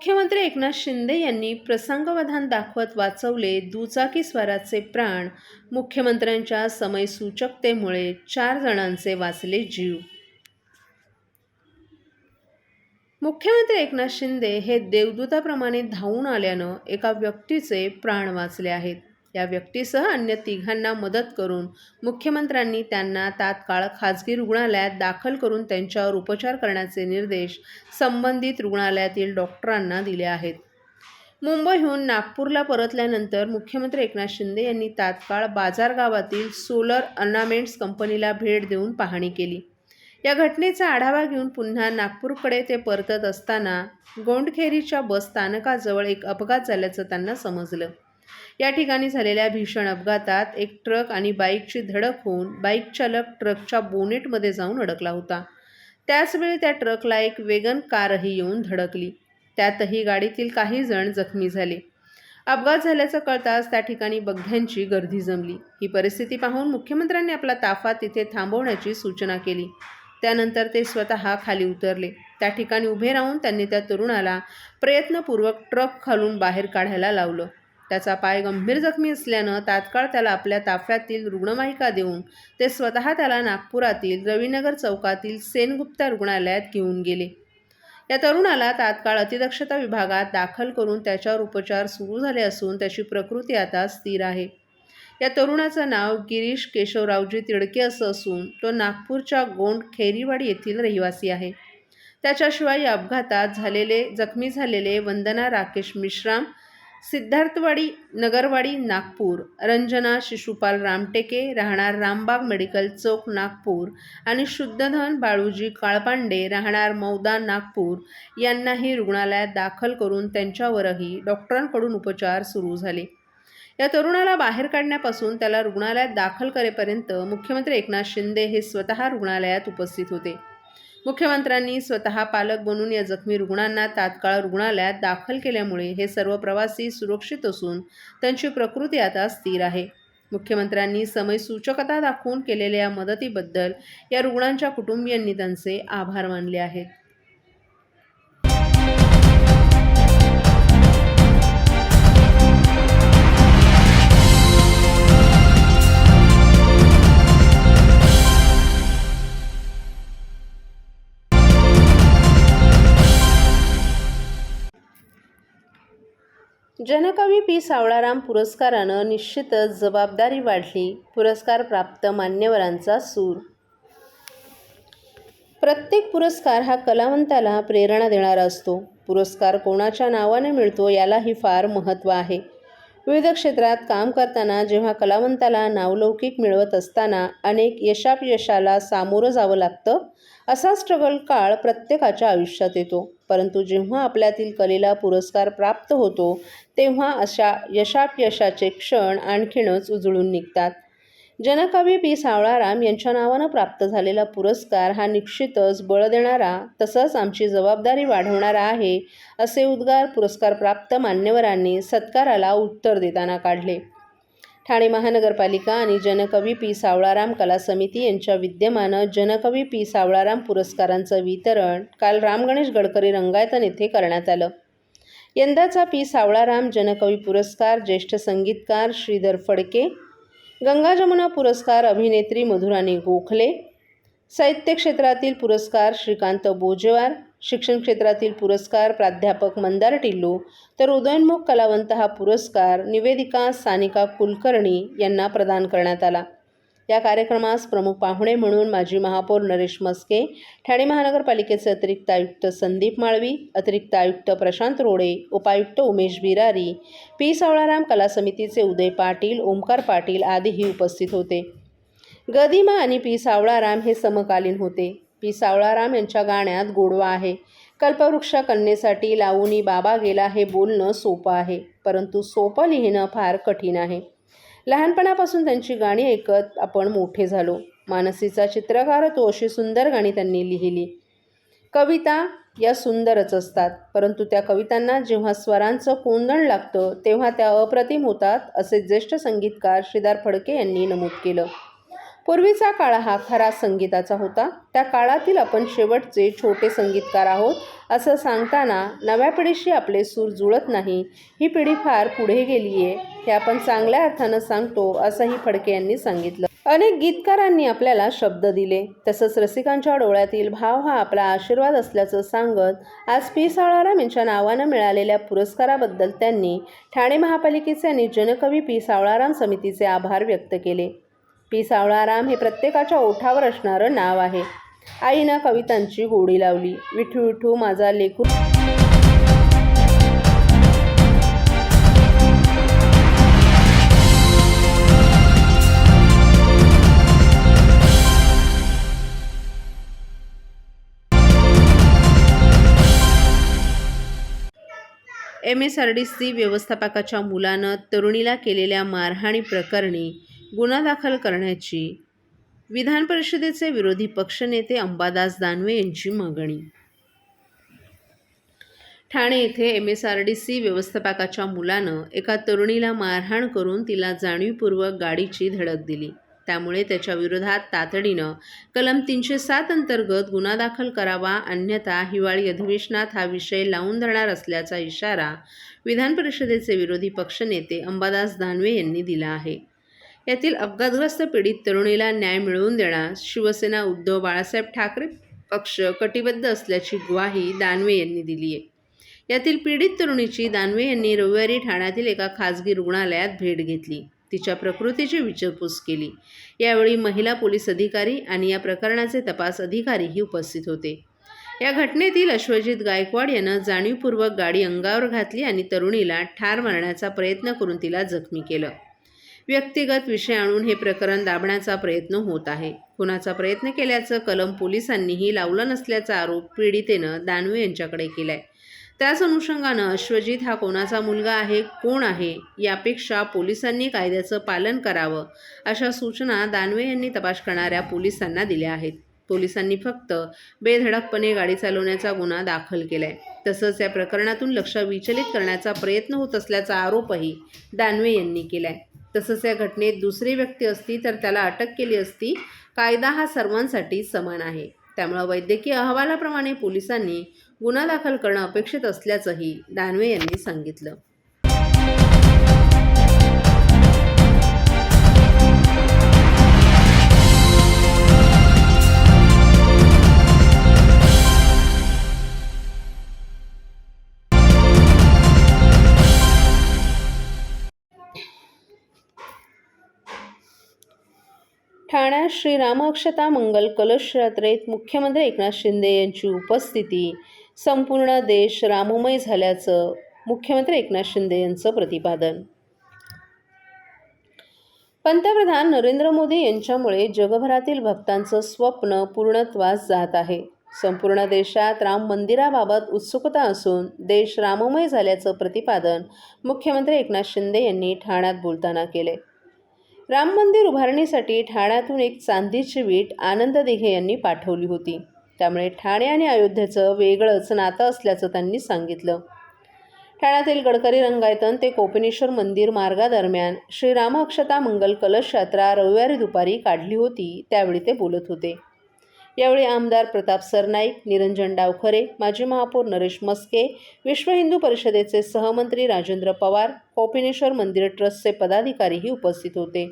मुख्यमंत्री एकनाथ शिंदे यांनी प्रसंगवधान दाखवत वाचवले दुचाकी स्वाराचे प्राण. मुख्यमंत्र्यांच्या समयसूचकतेमुळे चार जणांचे वाचले जीव. मुख्यमंत्री एकनाथ शिंदे हे देवदूताप्रमाणे धावून आल्यानं एका व्यक्तीचे प्राण वाचले आहेत. या व्यक्तीसह अन्य तिघांना मदत करून मुख्यमंत्र्यांनी त्यांना तात्काळ खाजगी रुग्णालयात दाखल करून त्यांच्यावर उपचार करण्याचे निर्देश संबंधित रुग्णालयातील डॉक्टरांना दिले आहेत. मुंबईहून नागपूरला परतल्यानंतर मुख्यमंत्री एकनाथ शिंदे यांनी तात्काळ बाजारगावातील सोलर अर्नामेंट्स कंपनीला भेट देऊन पाहणी केली. या घटनेचा आढावा घेऊन पुन्हा नागपूरकडे ते परतत असताना गोंडखेरीच्या बस स्थानकाजवळ एक अपघात झाल्याचं त्यांना समजलं. या ठिकाणी झालेल्या भीषण अपघातात एक ट्रक आणि बाईकची धडक होऊन बाईक चालक ट्रकच्या बोनेटमध्ये जाऊन अडकला होता. त्याचवेळी त्या ट्रकला एक वेगन कारही येऊन धडकली. त्यातही गाडीतील काही जण जखमी झाले. अपघात झाल्याचं कळताच त्या ठिकाणी बघ्यांची गर्दी जमली. ही परिस्थिती पाहून मुख्यमंत्र्यांनी आपला ताफा तिथे थांबवण्याची सूचना केली. त्यानंतर ते स्वतः खाली उतरले. त्या ठिकाणी उभे राहून त्यांनी त्या तरुणाला प्रयत्नपूर्वक ट्रक खालून बाहेर काढायला लावलं. त्याचा पाय गंभीर जखमी असल्यानं तात्काळ त्याला आपल्या ताफ्यातील रुग्णवाहिका देऊन ते स्वतः त्याला नागपुरातील रवीनगर चौकातील सेनगुप्ता रुग्णालयात घेऊन गेले. या तरुणाला तात्काळ अतिदक्षता विभागात दाखल करून त्याच्यावर उपचार सुरू झाले असून त्याची प्रकृती आता स्थिर आहे. या तरुणाचं नाव गिरीश केशवरावजी तिडके असं असून तो नागपूरच्या गोंड खेरीवाडी येथील रहिवासी आहे. त्याच्याशिवाय या अपघातात झालेले जखमी झालेले वंदना राकेश मिश्राम सिद्धार्थवाडी नगरवाडी नागपूर. रंजना शिशुपाल रामटेके राहणार रामबाग मेडिकल चौक नागपूर. आणि शुद्धधन बाळूजी काळपांडे राहणार मौदा नागपूर. यांनाही रुग्णालयात दाखल करून त्यांच्यावरही डॉक्टरांकडून उपचार सुरू झाले. या तरुणाला बाहेर काढण्यापासून त्याला रुग्णालयात दाखल करेपर्यंत मुख्यमंत्री एकनाथ शिंदे हे स्वतः रुग्णालयात उपस्थित होते. मुख्यमंत्र्यांनी स्वतः पालक बनून या जखमी रुग्णांना तात्काळ रुग्णालयात दाखल केल्यामुळे हे सर्व प्रवासी सुरक्षित असून त्यांची प्रकृती आता स्थिर आहे. मुख्यमंत्र्यांनी समयसूचकता दाखवून केलेल्या मदतीबद्दल या रुग्णांच्या कुटुंबियांनी त्यांचे आभार मानले आहेत. जनकवी पी. सावळाराम पुरस्कारानं निश्चितच जबाबदारी वाढली. पुरस्कार प्राप्त मान्यवरांचा सूर. प्रत्येक पुरस्कार हा कलावंताला प्रेरणा देणारा असतो. पुरस्कार कोणाच्या नावाने मिळतो यालाही फार महत्त्व आहे. विविध क्षेत्रात काम करताना जेव्हा कलावंताला नावलौकिक मिळवत असताना अनेक यशापयशाला सामोरं जावं लागतं असा स्ट्रगल काळ प्रत्येकाच्या आयुष्यात येतो. परंतु जेव्हा आपल्यातील कलेला पुरस्कार प्राप्त होतो तेव्हा अशा यशापयशाचे क्षण आणखीनच उजळून निघतात. जनकवी पी. सावळाराम यांच्या नावानं प्राप्त झालेला पुरस्कार हा निश्चितच बळ देणारा तसंच आमची जबाबदारी वाढवणारा आहे असे उद्गार पुरस्कार प्राप्त मान्यवरांनी सत्काराला उत्तर देताना काढले. ठाणे महानगरपालिका आणि जनकवी पी. सावळाराम कला समिती यांच्या विद्यमानं जनकवी पी. सावळाराम पुरस्कारांचं वितरण काल रामगणेश गडकरी रंगायतन येथे करण्यात आलं. यंदाचा पी. सावळाराम जनकवी पुरस्कार ज्येष्ठ संगीतकार श्रीधर फडके गंगा जमुना पुरस्कार अभिनेत्री मधुराणी गोखले साहित्य क्षेत्रातील पुरस्कार श्रीकांत बोजेवार शिक्षण क्षेत्रातील पुरस्कार प्राध्यापक मंदार टिल्लू तर उदयोन्मुख कलावंत हा पुरस्कार निवेदिका सानिका कुलकर्णी यांना प्रदान करण्यात आला. या कार्यक्रमास प्रमुख पाहुणे म्हणून माजी महापौर नरेश मस्के ठाणे महानगरपालिकेचे अतिरिक्त आयुक्त संदीप माळवी अतिरिक्त आयुक्त प्रशांत रोडे उपायुक्त उमेश बिरारी पी सावळाराम कला समितीचे उदय पाटील ओमकार पाटील आदीही उपस्थित होते. गदिमा आणि पी सावळाराम हे समकालीन होते. पी सावळाराम यांच्या गाण्यात गोडवा आहे. कल्पवृक्ष कन्येसाठी लावूनी बाबा गेला हे बोलणं सोपं आहे परंतु सोपं लिहिणं फार कठीण आहे. लहानपणापासून त्यांची गाणी ऐकत आपण मोठे झालो. मानसीचा चित्रकार तो अशी सुंदर गाणी त्यांनी लिहिली. कविता या सुंदरच असतात परंतु त्या कवितांना जेव्हा स्वरांचं कोंदण लागतं तेव्हा त्या अप्रतिम होतात असे ज्येष्ठ संगीतकार श्रीदार फडके यांनी नमूद केलं. पूर्वीचा काळ हा खरा संगीताचा होता. त्या काळातील आपण शेवटचे छोटे संगीतकार आहोत असं सांगताना नव्या पिढीशी आपले सूर जुळत नाही. ही पिढी फार पुढे गेली आहे हे आपण चांगल्या अर्थानं सांगतो असंही फडके यांनी सांगितलं. अनेक गीतकारांनी आपल्याला शब्द दिले. तसंच रसिकांच्या डोळ्यातील भाव हा आपला आशीर्वाद असल्याचं सांगत आज पी. सावळाराम यांच्या नावानं मिळालेल्या पुरस्काराबद्दल त्यांनी ठाणे महापालिकेचे आणि जनकवी पी. सावळाराम समितीचे आभार व्यक्त केले. पी सावळाराम हे प्रत्येकाच्या ओठावर असणारं नाव आहे. आईनं कवितांची गोडी लावली. विठू विठू माझा लेकू M S R D C व्यवस्थापकाच्या मुलानं तरुणीला केलेल्या मारहाणी प्रकरणी गुन्हा दाखल करण्याची विधान परिषदेचे विरोधी पक्षनेते अंबादास दानवे यांची मागणी. ठाणे येथे M S R D C व्यवस्थापकाच्या मुलानं एका तरुणीला मारहाण करून तिला जाणीवपूर्वक गाडीची धडक दिली. त्यामुळे त्याच्या विरोधात तातडीनं कलम तीनशे सात अंतर्गत गुन्हा दाखल करावा अन्यथा हिवाळी अधिवेशनात हा विषय लावून धरणार असल्याचा इशारा विधान परिषदेचे विरोधी पक्षनेते अंबादास दानवे यांनी दिला आहे. यातील अपघातग्रस्त पीडित तरुणीला न्याय मिळवून देण्यास शिवसेना उद्धव बाळासाहेब ठाकरे पक्ष कटिबद्ध असल्याची ग्वाही दानवे यांनी दिली आहे. यातील पीडित तरुणीची दानवे यांनी रविवारी ठाण्यातील एका खासगी रुग्णालयात भेट घेतली. तिच्या प्रकृतीची विचारपूस केली. यावेळी महिला पोलीस अधिकारी आणि या प्रकरणाचे तपास अधिकारीही उपस्थित होते. या घटनेतील अश्वजित गायकवाड यानं जाणीवपूर्वक गाडी अंगावर घातली आणि तरुणीला ठार मारण्याचा प्रयत्न करून तिला जखमी केलं. व्यक्तिगत विषय आणून हे प्रकरण दाबण्याचा प्रयत्न होत आहे. खुनाचा प्रयत्न केल्याचं कलम पोलिसांनीही लावलं नसल्याचा आरोप पीडितेनं दानवे यांच्याकडे केलाय. त्याच अनुषंगानं अश्वजित हा कोणाचा मुलगा आहे कोण आहे यापेक्षा पोलिसांनी कायद्याचं पालन करावं अशा सूचना दानवे यांनी तपास करणाऱ्या पोलिसांना दिल्या आहेत. पोलिसांनी फक्त बेधडकपणे गाडी चालवण्याचा गुन्हा दाखल केलाय. तसंच या प्रकरणातून लक्ष विचलित करण्याचा प्रयत्न होत असल्याचा आरोपही दानवे यांनी केलाय. तसंच या घटनेत दुसरी व्यक्ती असती तर त्याला अटक केली असती. कायदा हा सर्वांसाठी समान आहे. त्यामुळं वैद्यकीय अहवालाप्रमाणे पोलिसांनी गुन्हा दाखल करणं अपेक्षित असल्याचंही दानवे यांनी सांगितलं. ठाण्यात श्री रामअक्षता मंगल कलश यात्रेत मुख्यमंत्री एकनाथ शिंदे यांची उपस्थिती संपूर्ण देश राममय झाल्याचं मुख्यमंत्री एकनाथ शिंदे यांचं प्रतिपादन. पंतप्रधान नरेंद्र मोदी यांच्यामुळे जगभरातील भक्तांचं स्वप्न पूर्णत्वास जात आहे. संपूर्ण देशात राम मंदिराबाबत उत्सुकता असून देश राममय झाल्याचं प्रतिपादन मुख्यमंत्री एकनाथ शिंदे यांनी ठाण्यात बोलताना केले. राम मंदिर उभारणीसाठी ठाण्यातून एक चांदीची वीट आनंद दिघे यांनी पाठवली होती. त्यामुळे ठाणे आणि अयोध्येचं वेगळंच नातं असल्याचं त्यांनी सांगितलं. ठाण्यातील गडकरी रंगायतन ते कोपिनेश्वर मंदिर मार्गादरम्यान श्रीराम अक्षता मंगल कलश यात्रा रविवारी दुपारी काढली होती त्यावेळी ते बोलत होते. यावेळी आमदार प्रताप सरनाईक निरंजन डावखरे माजी महापौर नरेश मस्के विश्व हिंदू परिषदेचे सहमंत्री राजेंद्र पवार कोपिनेश्वर मंदिर ट्रस्टचे पदाधिकारीही उपस्थित होते.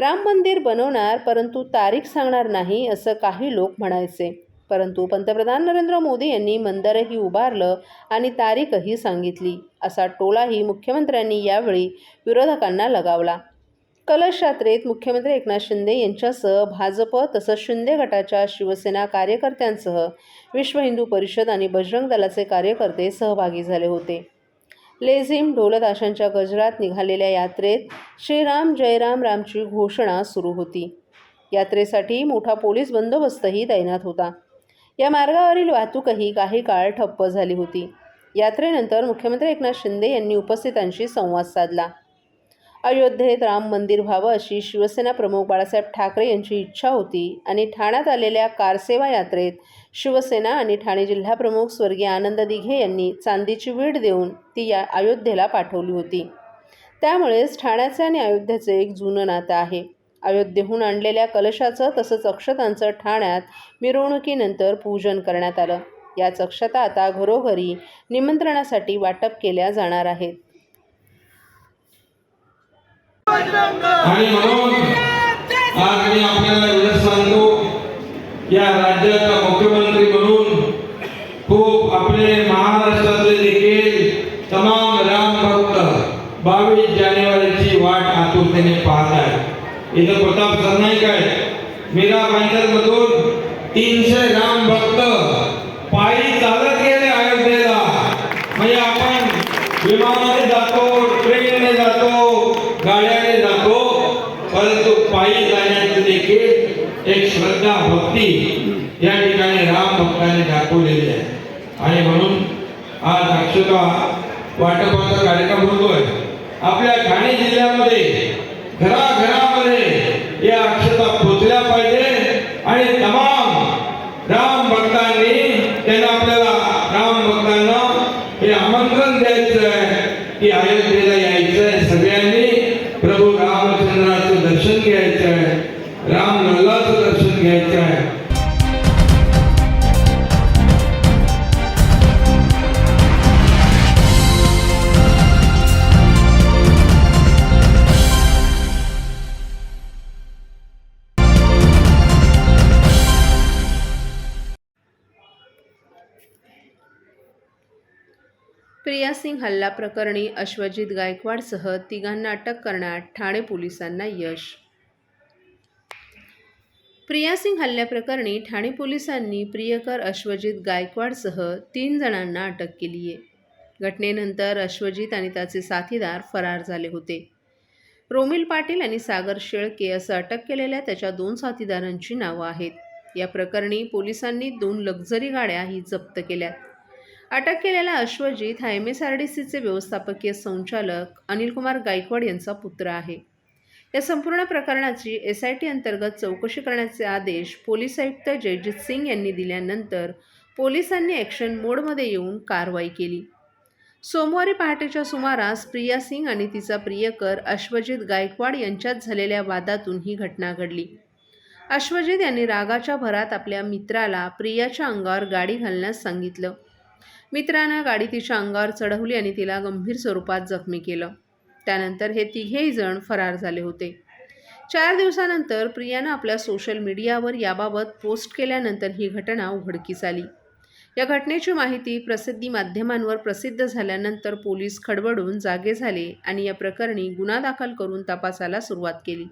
राम मंदिर बनवणार परंतु तारीख सांगणार नाही असं काही लोक म्हणायचे. परंतु पंतप्रधान नरेंद्र मोदी यांनी मंदिरही उभारलं आणि तारीखही सांगितली. असा टोलाही मुख्यमंत्र्यांनी यावेळी विरोधकांना लगावला. कलश यात्रेत मुख्यमंत्री एकनाथ शिंदे यांच्यासह भाजप तसंच शिंदे गटाच्या शिवसेना कार्यकर्त्यांसह विश्व हिंदू परिषद आणि बजरंग दलाचे कार्यकर्ते सहभागी झाले होते. लेझिम ढोलताशांच्या गजरात निघालेल्या यात्रेत श्रीराम जयराम रामची घोषणा सुरू होती. यात्रेसाठी मोठा पोलीस बंदोबस्तही तैनात होता. या मार्गावरील वाहतूकही काही काळ ठप्प झाली होती. यात्रेनंतर मुख्यमंत्री एकनाथ शिंदे यांनी उपस्थितांशी संवाद साधला. अयोध्येत राम मंदिर व्हावं अशी शिवसेना प्रमुख बाळासाहेब ठाकरे यांची इच्छा होती आणि ठाण्यात आलेल्या कारसेवा यात्रेत शिवसेना आणि ठाणे जिल्हाप्रमुख स्वर्गीय आनंद दिघे यांनी चांदीची वीट देऊन ती या अयोध्येला पाठवली होती. त्यामुळेच ठाण्याचे आणि अयोध्येचे एक जुनं नातं आहे. अयोध्येहून आणलेल्या कलशाचं तसंच अक्षतांचं ठाण्यात मिरवणुकीनंतर पूजन करण्यात आलं. याच अक्षता आता घरोघरी निमंत्रणासाठी वाटप केल्या जाणार आहेत. आणि म्हणून आज मी आपल्याला एवढंच सांगतो या राज्याचा मुख्यमंत्री म्हणून खूप आपले महाराष्ट्रातले देखील तमाम राम भक्त बावीस जानेवारीची वाट आतुरतेने पाहत आहे इथं प्रताप सरनाईक आहे मीरा मधून तीनशे राम भक्त प्रिया सिंग हल्ला प्रकरणी अश्वजित गायकवाडसह तिघांना अटक करण्यात ठाणे पोलिसांना यश. प्रिया सिंग हल्ल्याप्रकरणी ठाणे पोलिसांनी प्रियकर अश्वजित गायकवाडसह तीन जणांना अटक केली आहे. घटनेनंतर अश्वजित आणि त्याचे साथीदार फरार झाले होते. रोमिल पाटील आणि सागर शेळके असं अटक केलेल्या त्याच्या दोन साथीदारांची नावं आहेत. या प्रकरणी पोलिसांनी दोन लक्झरी गाड्याही जप्त केल्यात. अटक केलेला अश्वजित हा एम एस आर डी सीचे व्यवस्थापकीय संचालक अनिलकुमार गायकवाड यांचा पुत्र आहे. या संपूर्ण प्रकरणाची एस आय टी अंतर्गत चौकशी करण्याचे आदेश पोलीस आयुक्त जयजित सिंग यांनी दिल्यानंतर पोलिसांनी ॲक्शन मोडमध्ये येऊन कारवाई केली. सोमवारी पहाटेच्या सुमारास प्रिया सिंग आणि तिचा प्रियकर अश्वजित गायकवाड यांच्यात झालेल्या वादातून ही घटना घडली. अश्वजित यांनी रागाच्या भरात आपल्या मित्राला प्रियाच्या अंगावर गाडी घालण्यास सांगितलं. मित्रानं गाडी तिच्या अंगावर चढवली आणि तिला गंभीर स्वरूपात जखमी केलं. त्यानंतर हे तिघेही जण फरार झाले होते. चार दिवसानंतर प्रियानं आपल्या सोशल मीडियावर याबाबत पोस्ट केल्यानंतर ही घटना उघडकीस आली. या घटनेची माहिती प्रसिद्धी माध्यमांवर प्रसिद्ध झाल्यानंतर पोलीस खडबडून जागे झाले आणि या प्रकरणी गुन्हा दाखल करून तपासाला सुरुवात केली.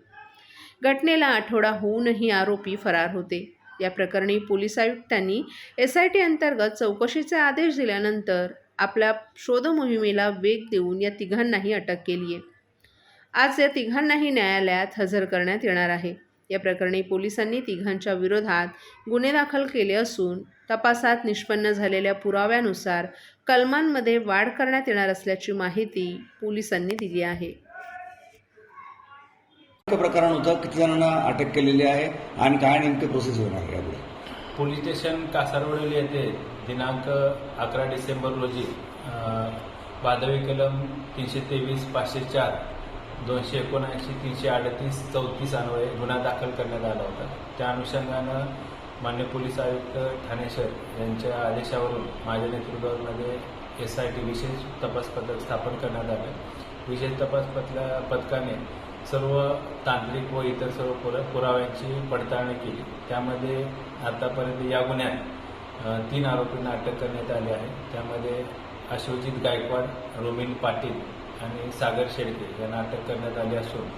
घटनेला आठवडा होऊनही आरोपी फरार होते. या प्रकरणी पोलीस आयुक्तांनी एस आय टी अंतर्गत चौकशीचे आदेश दिल्यानंतर आपल्या शोधमोहिमेला वेग देऊन या तिघांनाही अटक केली आहे आज या तिघांनाही न्यायालयात हजर करण्यात येणार आहे. या प्रकरणी पोलिसांनी तिघांच्या विरोधात गुन्हे दाखल केले असून तपासात निष्पन्न झालेल्या पुराव्यानुसार कलमांमध्ये वाढ करण्यात येणार असल्याची माहिती पोलिसांनी दिली आहे. प्रकरण होतं किती जणांना अटक केलेली आहे आणि काय नेमके प्रोसेस होणार यापुढे? पोलीस स्टेशन कासारवडील येथे दिनांक अकरा डिसेंबर रोजी बादवी वादवी कलम तीनशे तेवीस पाचशे चार दोनशे एकोणऐंशी तीनशे अडतीस चौतीस अन्वये गुन्हा दाखल करण्यात आला होता. त्या अनुषंगानं मान्य पोलीस आयुक्त ठाणे शहर यांच्या आदेशावरून माझ्या नेतृत्वामध्ये एस आय टी विशेष तपास पथक स्थापन करण्यात आलं. विशेष तपास पथला पथकाने सर्व तांत्रिक व इतर सर्व पुरा पुराव्यांची पडताळणी केली. त्यामध्ये आतापर्यंत या गुन्ह्यात तीन आरोपींना अटक करण्यात आली आहे. त्यामध्ये अश्वजित गायकवाड रोमिन पाटील आणि सागर शेडके यांना अटक करण्यात आली असून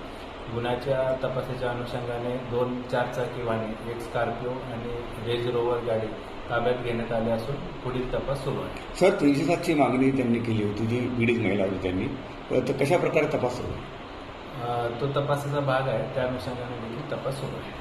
गुन्ह्याच्या तपासाच्या अनुषंगाने दोन चारचाकी वाहने एक स्कॉर्पिओ आणि रेंज रोवर गाडी ताब्यात घेण्यात आली असून पुढील तपास सुरू आहे. सर तीनशे सातची मागणी त्यांनी केली होती जी पीडित महिला होती त्यांनी. तर कशा प्रकारे तपास सुरू आहे? तो तपासाचा भाग आहे. त्या अनुषंगाने देखील तपास सुरू आहे.